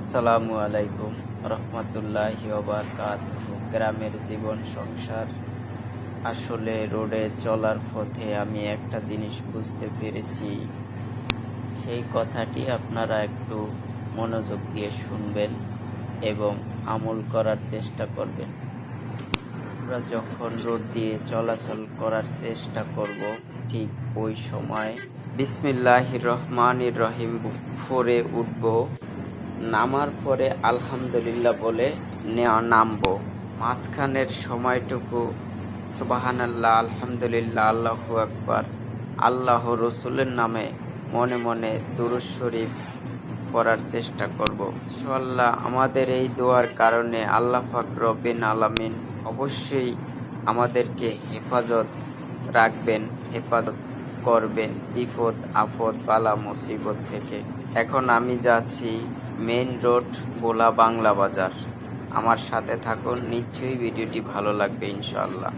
আসসালামু আলাইকুম রহমতুল্লাহ গ্রামের জীবন সংসার। আসলে রোডে চলার পথে আমি একটা জিনিস বুঝতে পেরেছি। সেই কথাটি আপনারা একটু মনোযোগ দিয়ে শুনবেন এবং আমল করার চেষ্টা করবেন। আমরা যখন রোড দিয়ে চলাচল করার চেষ্টা করব, ঠিক ওই সময় বিসমিল্লাহির রহমানির রহিম ফোরে উঠব। নামার পরে আলহামদুলিল্লাহ বলে নেওয়া নামবো। মাঝখানের সময়টুকু সুবাহান আল্লাহ আলহামদুলিল্লাহ, আল্লাহ আকবার, আল্লাহ রসুলের নামে মনে মনে দুরুদ শরীফ করার চেষ্টা করব। ইনশাআল্লাহ আমাদের এই দোয়ার কারণে আল্লাহ পাক রব্বিন আলামিন অবশ্যই আমাদেরকে হেফাজত রাখবেন, হেফাজত করবেন বিপদ, আপদ, বালা, মুসিবত থেকে। এখন আমি যাচ্ছি মেইন রোড বোলা বাংলা বাজার। আমার সাথে থাকুন, নিশ্চয়ই ভিডিওটি ভালো লাগবে, ইনশাআল্লাহ।